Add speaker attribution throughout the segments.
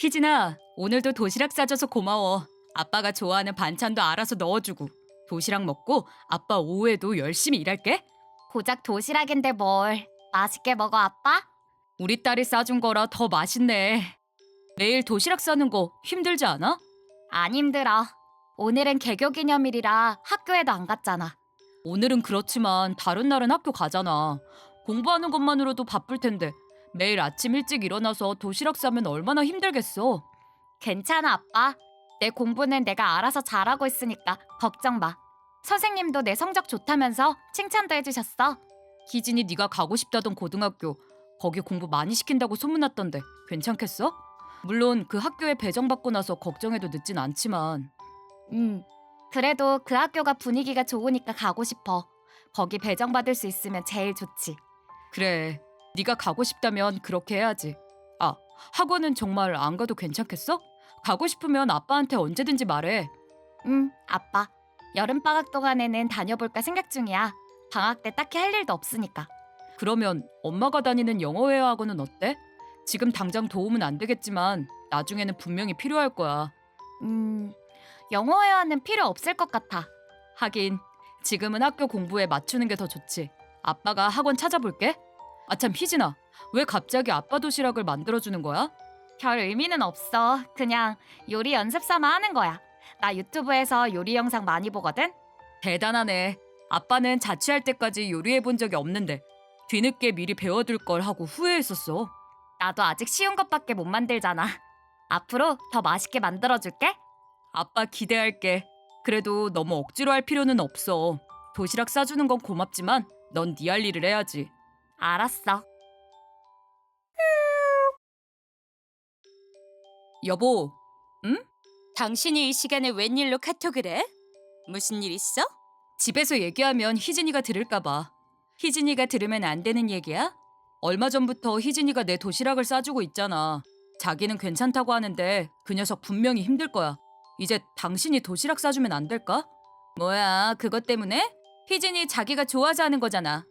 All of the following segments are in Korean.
Speaker 1: 희진아, 오늘도 도시락 싸줘서 고마워. 아빠가 좋아하는 반찬도 알아서 넣어주고. 도시락 먹고 아빠 오후에도 열심히 일할게.
Speaker 2: 고작 도시락인데 뭘. 맛있게 먹어, 아빠?
Speaker 1: 우리 딸이 싸준 거라 더 맛있네. 매일 도시락 싸는 거 힘들지 않아?
Speaker 2: 안 힘들어. 오늘은 개교 기념일이라 학교에도 안 갔잖아.
Speaker 1: 오늘은 그렇지만 다른 날은 학교 가잖아. 공부하는 것만으로도 바쁠 텐데 매일 아침 일찍 일어나서 도시락 싸면 얼마나 힘들겠어.
Speaker 2: 괜찮아, 아빠. 내 공부는 내가 알아서 잘하고 있으니까 걱정 마. 선생님도 내 성적 좋다면서 칭찬도 해주셨어.
Speaker 1: 희진이 네가 가고 싶다던 고등학교 거기 공부 많이 시킨다고 소문났던데 괜찮겠어? 물론 그 학교에 배정받고 나서 걱정해도 늦진 않지만
Speaker 2: 음. 그래도 그 학교가 분위기가 좋으니까 가고 싶어. 거기 배정받을 수 있으면 제일 좋지.
Speaker 1: 그래 네가 가고 싶다면 그렇게 해야지 아 학원은 정말 안 가도 괜찮겠어? 가고 싶으면 아빠한테 언제든지 말해
Speaker 2: 응, 아빠. 여름 방학 동안에는 다녀볼까 생각 중이야. 방학 때 딱히 할 일도 없으니까.
Speaker 1: 그러면 엄마가 다니는 영어회화 학원은 어때? 지금 당장 도움은 안 되겠지만 나중에는 분명히 필요할 거야
Speaker 2: 음, 영어 회화는 필요 없을 것 같아.
Speaker 1: 하긴 지금은 학교 공부에 맞추는 게 더 좋지. 아빠가 학원 찾아볼게. 아참 희진아, 왜 갑자기 아빠 도시락을 만들어주는 거야?
Speaker 2: 별 의미는 없어. 그냥 요리 연습 삼아 하는 거야. 나 유튜브에서 요리 영상 많이 보거든.
Speaker 1: 대단하네. 아빠는 자취할 때까지 요리해 본 적이 없는데 뒤늦게 미리 배워둘 걸 하고 후회했었어.
Speaker 2: 나도 아직 쉬운 것밖에 못 만들잖아. 앞으로 더 맛있게 만들어줄게.
Speaker 1: 아빠 기대할게. 그래도 너무 억지로 할 필요는 없어. 도시락 싸주는 건 고맙지만 넌 네 할 일을 해야지.
Speaker 2: 알았어.
Speaker 1: 여보,
Speaker 3: 당신이 이 시간에 웬일로 카톡을 해? 무슨 일 있어?
Speaker 1: 집에서 얘기하면 희진이가 들을까봐. 희진이가 들으면 안 되는 얘기야? 얼마 전부터 희진이가 내 도시락을 싸주고 있잖아. 자기는 괜찮다고 하는데 그 녀석 분명히 힘들 거야. 이제 당신이 도시락 싸주면 안 될까? 뭐야, 그것 때문에? 희진이 자기가 좋아서 하는 거잖아.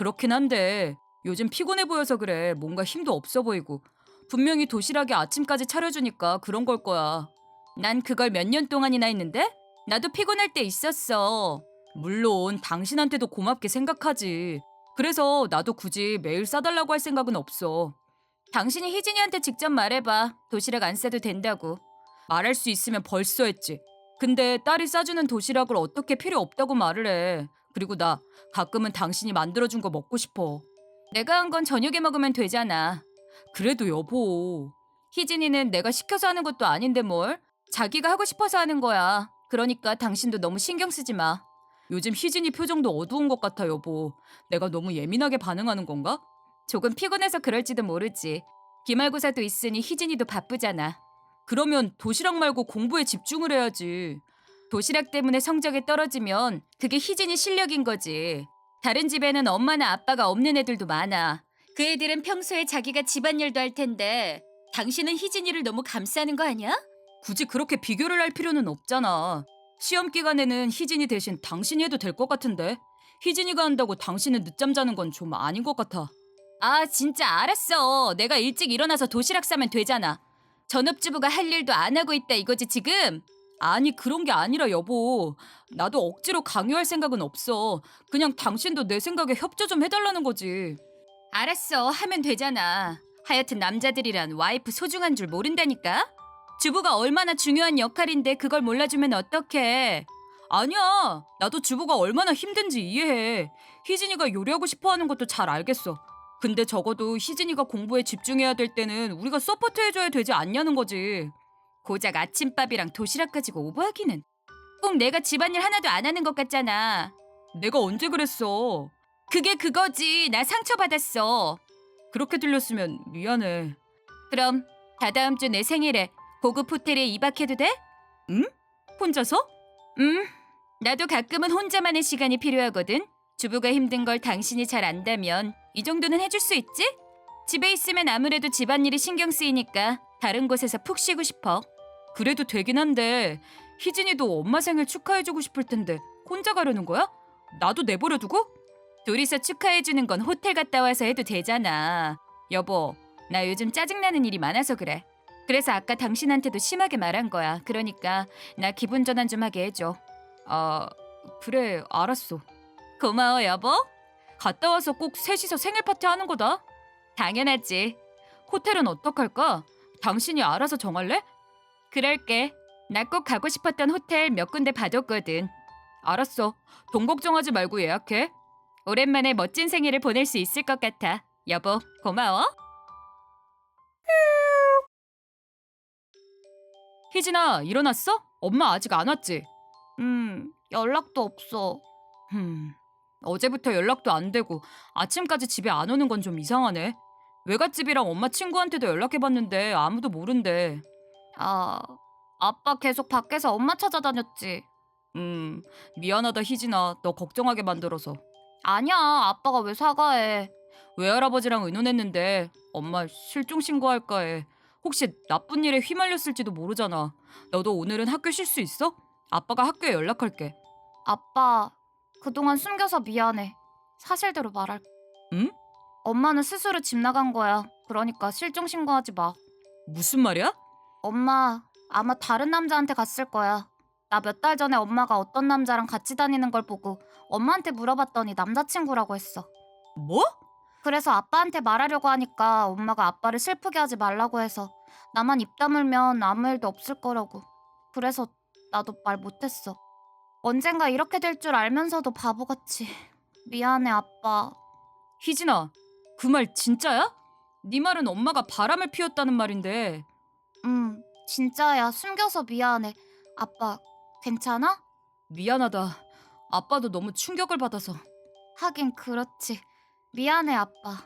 Speaker 1: 그렇긴 한데 요즘 피곤해 보여서 그래. 뭔가 힘도 없어 보이고. 분명히 도시락에 아침까지 차려주니까 그런 걸 거야. 난 그걸 몇 년 동안이나 했는데? 나도 피곤할 때 있었어. 물론 당신한테도 고맙게 생각하지. 그래서 나도 굳이 매일 싸달라고 할 생각은 없어. 당신이 희진이한테 직접 말해봐. 도시락 안 싸도 된다고. 말할 수 있으면 벌써 했지. 근데 딸이 싸주는 도시락을 어떻게 필요 없다고 말을 해. 그리고 나 가끔은 당신이 만들어준 거 먹고 싶어. 내가 한 건 저녁에 먹으면 되잖아. 그래도 여보. 희진이는 내가 시켜서 하는 것도 아닌데 뭘. 자기가 하고 싶어서 하는 거야. 그러니까 당신도 너무 신경 쓰지 마. 요즘 희진이 표정도 어두운 것 같아, 여보. 내가 너무 예민하게 반응하는 건가? 조금 피곤해서 그럴지도 모르지. 기말고사도 있으니 희진이도 바쁘잖아. 그러면 도시락 말고 공부에 집중을 해야지. 도시락 때문에 성적이 떨어지면 그게 희진이 실력인 거지. 다른 집에는 엄마나 아빠가 없는 애들도 많아. 그 애들은 평소에 자기가 집안일도 할 텐데 당신은 희진이를 너무 감싸는 거 아니야? 굳이 그렇게 비교를 할 필요는 없잖아. 시험 기간에는 희진이 대신 당신이 해도 될 것 같은데 희진이가 한다고 당신은 늦잠 자는 건 좀 아닌 것 같아. 아 진짜 알았어. 내가 일찍 일어나서 도시락 싸면 되잖아. 전업주부가 할 일도 안 하고 있다 이거지 지금? 아니 그런 게 아니라 여보. 나도 억지로 강요할 생각은 없어. 그냥 당신도 내 생각에 협조 좀 해달라는 거지. 알았어 하면 되잖아. 하여튼 남자들이란 와이프 소중한 줄 모른다니까? 주부가 얼마나 중요한 역할인데 그걸 몰라주면 어떡해. 아니야. 나도 주부가 얼마나 힘든지 이해해. 희진이가 요리하고 싶어 하는 것도 잘 알겠어. 근데 적어도 희진이가 공부에 집중해야 될 때는 우리가 서포트 해줘야 되지 않냐는 거지. 고작 아침밥이랑 도시락 가지고 오버하기는. 꼭 내가 집안일 하나도 안 하는 것 같잖아. 내가 언제 그랬어? 그게 그거지. 나 상처받았어. 그렇게 들렸으면 미안해. 그럼 다다음 주 내 생일에 고급 호텔에 2박해도 돼? 응? 혼자서? 응. 나도 가끔은 혼자만의 시간이 필요하거든. 주부가 힘든 걸 당신이 잘 안다면 이 정도는 해줄 수 있지? 집에 있으면 아무래도 집안일이 신경 쓰이니까 다른 곳에서 푹 쉬고 싶어. 그래도 되긴 한데 희진이도 엄마 생일 축하해주고 싶을 텐데 혼자 가려는 거야? 나도 내버려 두고? 둘이서 축하해주는 건 호텔 갔다 와서 해도 되잖아. 여보, 나 요즘 짜증나는 일이 많아서 그래. 그래서 아까 당신한테도 심하게 말한 거야. 그러니까 나 기분 전환 좀 하게 해줘. 아, 그래, 알았어. 고마워, 여보. 갔다 와서 꼭 셋이서 생일 파티 하는 거다. 당연하지. 호텔은 어떡할까? 당신이 알아서 정할래? 그럴게. 나 꼭 가고 싶었던 호텔 몇 군데 봐뒀거든. 알았어. 돈 걱정하지 말고 예약해. 오랜만에 멋진 생일을 보낼 수 있을 것 같아. 여보, 고마워. 희진아, 일어났어? 엄마 아직 안 왔지?
Speaker 2: 음, 연락도 없어.
Speaker 1: 흠, 어제부터 연락도 안 되고 아침까지 집에 안 오는 건 좀 이상하네. 외갓집이랑 엄마 친구한테도 연락해봤는데 아무도 모른대.
Speaker 2: 아, 아빠 계속 밖에서 엄마 찾아다녔지.
Speaker 1: 음, 미안하다 희진아. 너 걱정하게 만들어서.
Speaker 2: 아니야, 아빠가 왜 사과해?
Speaker 1: 외할아버지랑 의논했는데 엄마 실종 신고할까 해. 혹시 나쁜 일에 휘말렸을지도 모르잖아. 너도 오늘은 학교 쉴 수 있어? 아빠가 학교에 연락할게.
Speaker 2: 아빠, 그동안 숨겨서 미안해. 사실대로 말할게.
Speaker 1: 응?
Speaker 2: 엄마는 스스로 집 나간 거야. 그러니까 실종 신고하지 마.
Speaker 1: 무슨 말이야?
Speaker 2: 엄마, 아마 다른 남자한테 갔을 거야. 나 몇 달 전에 엄마가 어떤 남자랑 같이 다니는 걸 보고 엄마한테 물어봤더니 남자친구라고 했어.
Speaker 1: 뭐?
Speaker 2: 그래서 아빠한테 말하려고 하니까 엄마가 아빠를 슬프게 하지 말라고 해서 나만 입 다물면 아무 일도 없을 거라고. 그래서 나도 말 못했어. 언젠가 이렇게 될 줄 알면서도 바보같이. 미안해, 아빠.
Speaker 1: 희진아, 그 말 진짜야? 네 말은 엄마가 바람을 피웠다는 말인데
Speaker 2: 응, 진짜야. 숨겨서 미안해. 아빠, 괜찮아?
Speaker 1: 미안하다. 아빠도 너무 충격을 받아서.
Speaker 2: 하긴 그렇지. 미안해, 아빠.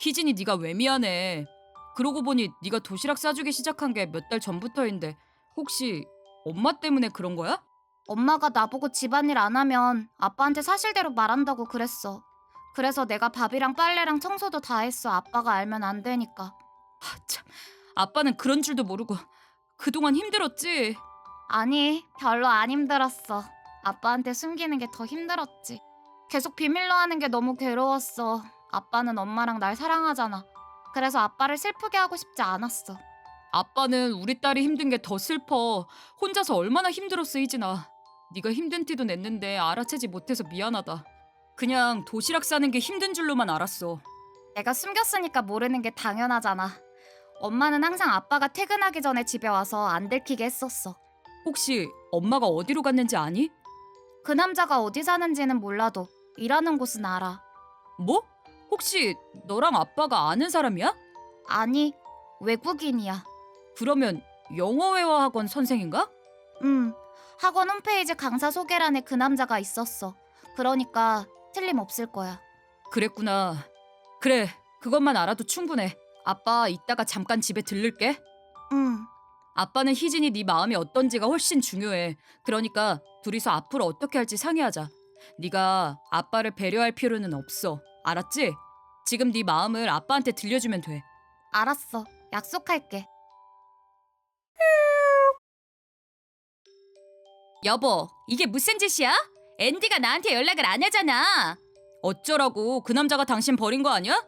Speaker 1: 희진이 네가 왜 미안해? 그러고 보니 네가 도시락 싸주기 시작한 게 몇 달 전부터인데 혹시 엄마 때문에 그런 거야?
Speaker 2: 엄마가 나보고 집안일 안 하면 아빠한테 사실대로 말한다고 그랬어. 그래서 내가 밥이랑 빨래랑 청소도 다 했어. 아빠가 알면 안 되니까.
Speaker 1: 아, 참. 아빠는 그런 줄도 모르고 그동안 힘들었지.
Speaker 2: 아니, 별로 안 힘들었어. 아빠한테 숨기는 게 더 힘들었지. 계속 비밀로 하는 게 너무 괴로웠어. 아빠는 엄마랑 날 사랑하잖아. 그래서 아빠를 슬프게 하고 싶지 않았어.
Speaker 1: 아빠는 우리 딸이 힘든 게 더 슬퍼. 혼자서 얼마나 힘들었어, 희진아. 네가 힘든 티도 냈는데 알아채지 못해서 미안하다. 그냥 도시락 싸는 게 힘든 줄로만 알았어.
Speaker 2: 내가 숨겼으니까 모르는 게 당연하잖아. 엄마는 항상 아빠가 퇴근하기 전에 집에 와서 안 들키게 했었어.
Speaker 1: 혹시 엄마가 어디로 갔는지 아니?
Speaker 2: 그 남자가 어디 사는지는 몰라도 일하는 곳은 알아.
Speaker 1: 뭐? 혹시 너랑 아빠가 아는 사람이야?
Speaker 2: 아니, 외국인이야.
Speaker 1: 그러면 영어 회화 학원 선생인가?
Speaker 2: 음, 학원 홈페이지 강사 소개란에 그 남자가 있었어. 그러니까 틀림없을 거야.
Speaker 1: 그랬구나. 그래, 그것만 알아도 충분해. 아빠 이따가 잠깐 집에 들를게.
Speaker 2: 응,
Speaker 1: 아빠는 희진이 네 마음이 어떤지가 훨씬 중요해. 그러니까 둘이서 앞으로 어떻게 할지 상의하자. 네가 아빠를 배려할 필요는 없어. 알았지? 지금 네 마음을 아빠한테 들려주면 돼.
Speaker 2: 알았어. 약속할게.
Speaker 3: 여보, 이게 무슨 짓이야? 앤디가 나한테 연락을 안 하잖아.
Speaker 1: 어쩌라고? 그 남자가 당신 버린 거 아니야?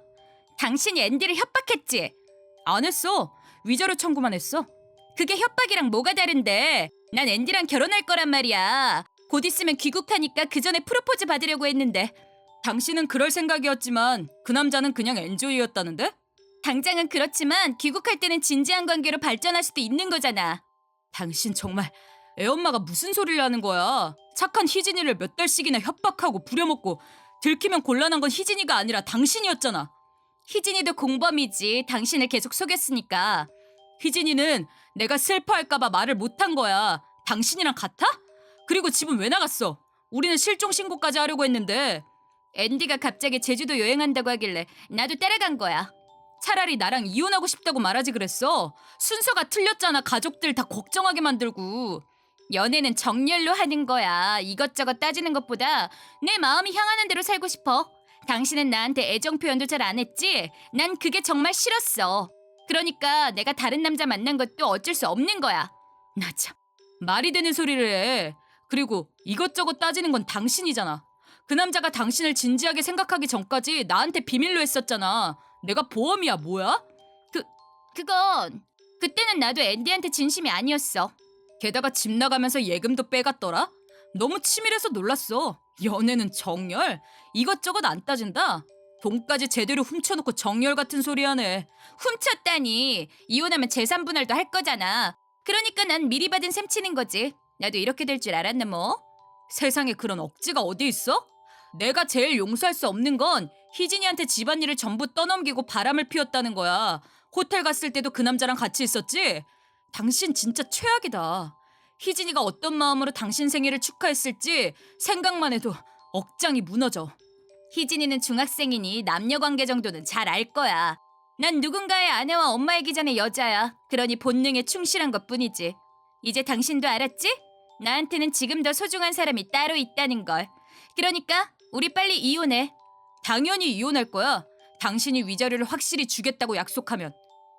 Speaker 3: 당신이 앤디를 협박했지.
Speaker 1: 안 했어. 위자료 청구만 했어.
Speaker 3: 그게 협박이랑 뭐가 다른데? 난 앤디랑 결혼할 거란 말이야. 곧 있으면 귀국하니까 그 전에 프로포즈 받으려고 했는데
Speaker 1: 당신은 그럴 생각이었지만 그 남자는 그냥 엔조이였다는데?
Speaker 3: 당장은 그렇지만 귀국할 때는 진지한 관계로 발전할 수도 있는 거잖아.
Speaker 1: 당신 정말 애 엄마가 무슨 소리를 하는 거야? 착한 희진이를 몇 달씩이나 협박하고 부려먹고 들키면 곤란한 건 희진이가 아니라 당신이었잖아.
Speaker 3: 희진이도 공범이지. 당신을 계속 속였으니까.
Speaker 1: 희진이는 내가 슬퍼할까봐 말을 못한 거야. 당신이랑 같아? 그리고 집은 왜 나갔어? 우리는 실종 신고까지 하려고 했는데
Speaker 3: 앤디가 갑자기 제주도 여행한다고 하길래 나도 따라간 거야.
Speaker 1: 차라리 나랑 이혼하고 싶다고 말하지 그랬어. 순서가 틀렸잖아. 가족들 다 걱정하게 만들고.
Speaker 3: 연애는 정열로 하는 거야. 이것저것 따지는 것보다 내 마음이 향하는 대로 살고 싶어. 당신은 나한테 애정 표현도 잘 안 했지? 난 그게 정말 싫었어. 그러니까 내가 다른 남자 만난 것도 어쩔 수 없는 거야.
Speaker 1: 나 참. 말이 되는 소리를 해. 그리고 이것저것 따지는 건 당신이잖아. 그 남자가 당신을 진지하게 생각하기 전까지 나한테 비밀로 했었잖아. 내가 보험이야, 뭐야?
Speaker 3: 그건 그때는 나도 앤디한테 진심이 아니었어.
Speaker 1: 게다가 집 나가면서 예금도 빼갔더라? 너무 치밀해서 놀랐어. 연애는 정열? 이것저것 안 따진다. 돈까지 제대로 훔쳐놓고 정열 같은 소리 하네.
Speaker 3: 훔쳤다니. 이혼하면 재산 분할도 할 거잖아. 그러니까 난 미리 받은 셈 치는 거지. 나도 이렇게 될 줄 알았나 뭐.
Speaker 1: 세상에 그런 억지가 어디 있어? 내가 제일 용서할 수 없는 건 희진이한테 집안일을 전부 떠넘기고 바람을 피웠다는 거야. 호텔 갔을 때도 그 남자랑 같이 있었지? 당신 진짜 최악이다. 희진이가 어떤 마음으로 당신 생일을 축하했을지 생각만 해도 억장이 무너져.
Speaker 3: 희진이는 중학생이니 남녀 관계 정도는 잘 알 거야. 난 누군가의 아내와 엄마이기 전에 여자야. 그러니 본능에 충실한 것 뿐이지. 이제 당신도 알았지? 나한테는 지금 더 소중한 사람이 따로 있다는 걸. 그러니까 우리 빨리 이혼해.
Speaker 1: 당연히 이혼할 거야. 당신이 위자료를 확실히 주겠다고 약속하면.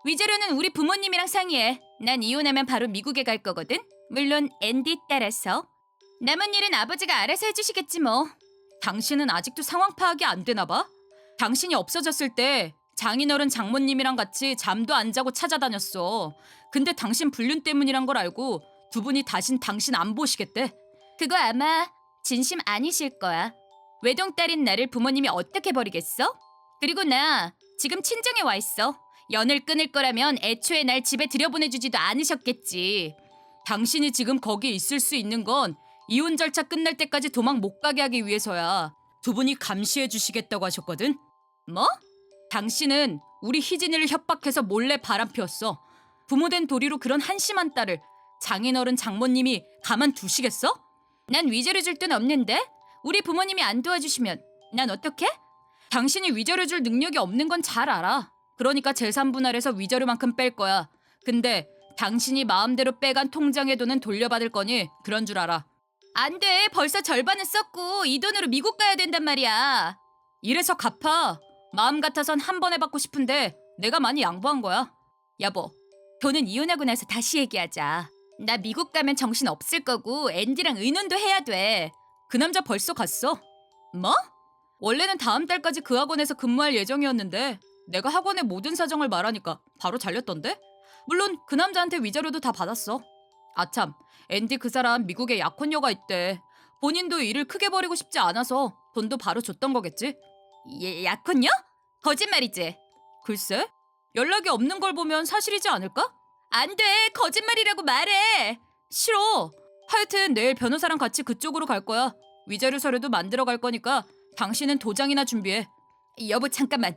Speaker 3: 위자료는 우리 부모님이랑 상의해. 난 이혼하면 바로 미국에 갈 거거든. 물론 앤디 따라서. 남은 일은 아버지가 알아서 해주시겠지 뭐.
Speaker 1: 당신은 아직도 상황 파악이 안 되나 봐? 당신이 없어졌을 때 장인어른 장모님이랑 같이 잠도 안 자고 찾아다녔어. 근데 당신 불륜 때문이란 걸 알고 두 분이 다신 당신 안 보시겠대.
Speaker 3: 그거 아마 진심 아니실 거야. 외동딸인 나를 부모님이 어떻게 버리겠어? 그리고 나 지금 친정에 와 있어. 연을 끊을 거라면 애초에 날 집에 들여보내주지도 않으셨겠지.
Speaker 1: 당신이 지금 거기 있을 수 있는 건 이혼 절차 끝날 때까지 도망 못 가게 하기 위해서야. 두 분이 감시해 주시겠다고 하셨거든.
Speaker 3: 뭐?
Speaker 1: 당신은 우리 희진이를 협박해서 몰래 바람 피웠어. 부모된 도리로 그런 한심한 딸을 장인어른 장모님이 가만 두시겠어?
Speaker 3: 난 위자료 줄 돈 없는데? 우리 부모님이 안 도와주시면 난 어떻게?
Speaker 1: 당신이 위자료 줄 능력이 없는 건 잘 알아. 그러니까 재산 분할해서 위자료만큼 뺄 거야. 근데 당신이 마음대로 빼간 통장의 돈은 돌려받을 거니 그런 줄 알아.
Speaker 3: 안 돼. 벌써 절반은 썼고 이 돈으로 미국 가야 된단 말이야.
Speaker 1: 이래서 갚아. 마음 같아선 한 번에 받고 싶은데 내가 많이 양보한 거야.
Speaker 3: 여보, 돈은 이혼하고 나서 다시 얘기하자. 나 미국 가면 정신 없을 거고 앤디랑 의논도 해야 돼.
Speaker 1: 그 남자 벌써 갔어. 뭐? 원래는 다음 달까지 그 학원에서 근무할 예정이었는데 내가 학원의 모든 사정을 말하니까 바로 잘렸던데? 물론 그 남자한테 위자료도 다 받았어. 아참, 앤디 그 사람 미국에 약혼녀가 있대. 본인도 일을 크게 벌이고 싶지 않아서 돈도 바로 줬던 거겠지?
Speaker 3: 예, 약혼요? 거짓말이지.
Speaker 1: 글쎄, 연락이 없는 걸 보면 사실이지 않을까?
Speaker 3: 안 돼. 거짓말이라고 말해.
Speaker 1: 싫어. 하여튼 내일 변호사랑 같이 그쪽으로 갈 거야. 위자료 서류도 만들어 갈 거니까 당신은 도장이나 준비해.
Speaker 3: 여보 잠깐만.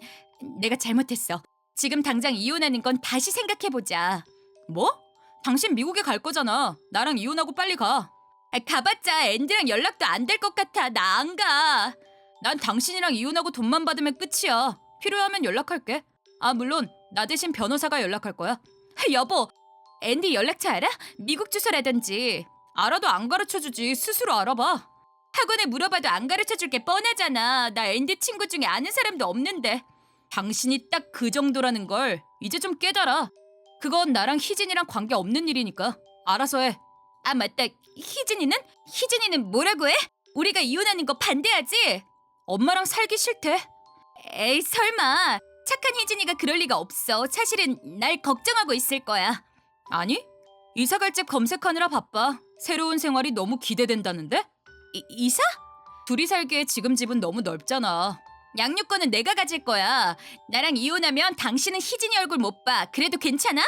Speaker 3: 내가 잘못했어. 지금 당장 이혼하는 건 다시 생각해 보자.
Speaker 1: 뭐? 당신 미국에 갈 거잖아. 나랑 이혼하고 빨리 가.
Speaker 3: 아, 가봤자 앤디랑 연락도 안 될 것 같아. 나 안 가.
Speaker 1: 난 당신이랑 이혼하고 돈만 받으면 끝이야. 필요하면 연락할게. 아, 물론 나 대신 변호사가 연락할 거야.
Speaker 3: 아, 여보, 앤디 연락처 알아? 미국 주소라든지.
Speaker 1: 알아도 안 가르쳐 주지. 스스로 알아봐.
Speaker 3: 학원에 물어봐도 안 가르쳐 줄 게 뻔하잖아. 나 앤디 친구 중에 아는 사람도 없는데.
Speaker 1: 당신이 딱 그 정도라는 걸 이제 좀 깨달아. 그건 나랑 희진이랑 관계 없는 일이니까 알아서 해.
Speaker 3: 아 맞다. 희진이는? 희진이는 뭐라고 해? 우리가 이혼하는 거 반대하지?
Speaker 1: 엄마랑 살기 싫대.
Speaker 3: 에이 설마. 착한 희진이가 그럴 리가 없어. 사실은 날 걱정하고 있을 거야.
Speaker 1: 아니? 이사 갈 집 검색하느라 바빠. 새로운 생활이 너무 기대된다는데?
Speaker 3: 이, 이사?
Speaker 1: 둘이 살기에 지금 집은 너무 넓잖아.
Speaker 3: 양육권은 내가 가질 거야. 나랑 이혼하면 당신은 희진이 얼굴 못 봐. 그래도 괜찮아?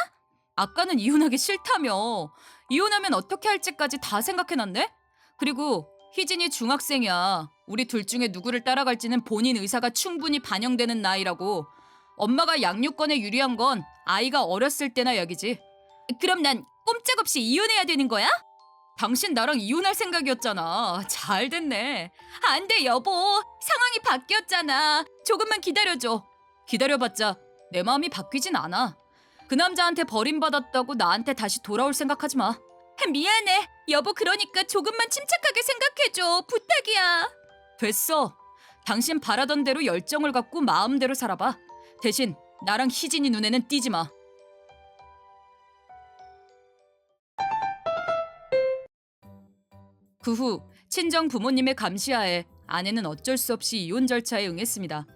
Speaker 1: 아까는 이혼하기 싫다며. 이혼하면 어떻게 할지까지 다 생각해놨네? 그리고 희진이 중학생이야. 우리 둘 중에 누구를 따라갈지는 본인 의사가 충분히 반영되는 나이라고. 엄마가 양육권에 유리한 건 아이가 어렸을 때나 여기지.
Speaker 3: 그럼 난 꼼짝없이 이혼해야 되는 거야?
Speaker 1: 당신 나랑 이혼할 생각이었잖아. 잘 됐네.
Speaker 3: 안 돼, 여보. 상황이 바뀌었잖아. 조금만 기다려줘.
Speaker 1: 기다려봤자 내 마음이 바뀌진 않아. 그 남자한테 버림받았다고 나한테 다시 돌아올 생각하지 마.
Speaker 3: 미안해. 여보, 그러니까 조금만 침착하게 생각해줘. 부탁이야.
Speaker 1: 됐어. 당신 바라던 대로 열정을 갖고 마음대로 살아봐. 대신 나랑 희진이 눈에는 띄지 마. 그 후 친정 부모님의 감시하에 아내는 어쩔 수 없이 이혼 절차에 응했습니다.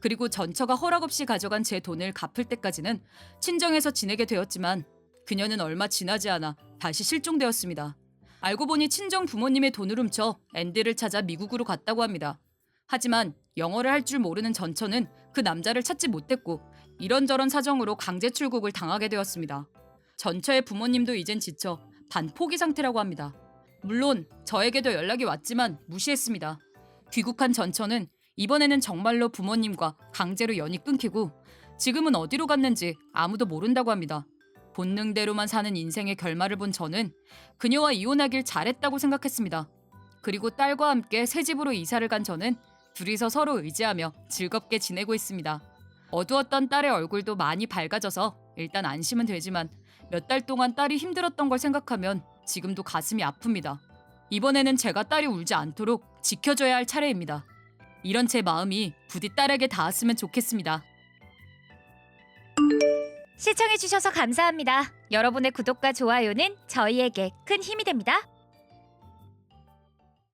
Speaker 1: 그리고 전처가 허락 없이 가져간 제 돈을 갚을 때까지는 친정에서 지내게 되었지만 그녀는 얼마 지나지 않아 다시 실종되었습니다. 알고 보니 친정 부모님의 돈을 훔쳐 앤디를 찾아 미국으로 갔다고 합니다. 하지만 영어를 할 줄 모르는 전처는 그 남자를 찾지 못했고 이런저런 사정으로 강제 출국을 당하게 되었습니다. 전처의 부모님도 이젠 지쳐 반포기 상태라고 합니다. 물론 저에게도 연락이 왔지만 무시했습니다. 귀국한 전처는 이번에는 정말로 부모님과 강제로 연이 끊기고 지금은 어디로 갔는지 아무도 모른다고 합니다. 본능대로만 사는 인생의 결말을 본 저는 그녀와 이혼하길 잘했다고 생각했습니다. 그리고 딸과 함께 새 집으로 이사를 간 저는 둘이서 서로 의지하며 즐겁게 지내고 있습니다. 어두웠던 딸의 얼굴도 많이 밝아져서 일단 안심은 되지만 몇 달 동안 딸이 힘들었던 걸 생각하면 지금도 가슴이 아픕니다. 이번에는 제가 딸이 울지 않도록 지켜줘야 할 차례입니다. 이런 제 마음이 부디 딸에게 닿았으면 좋겠습니다.
Speaker 4: 시청해주셔서 감사합니다. 여러분의 구독과 좋아요는 저희에게 큰 힘이 됩니다.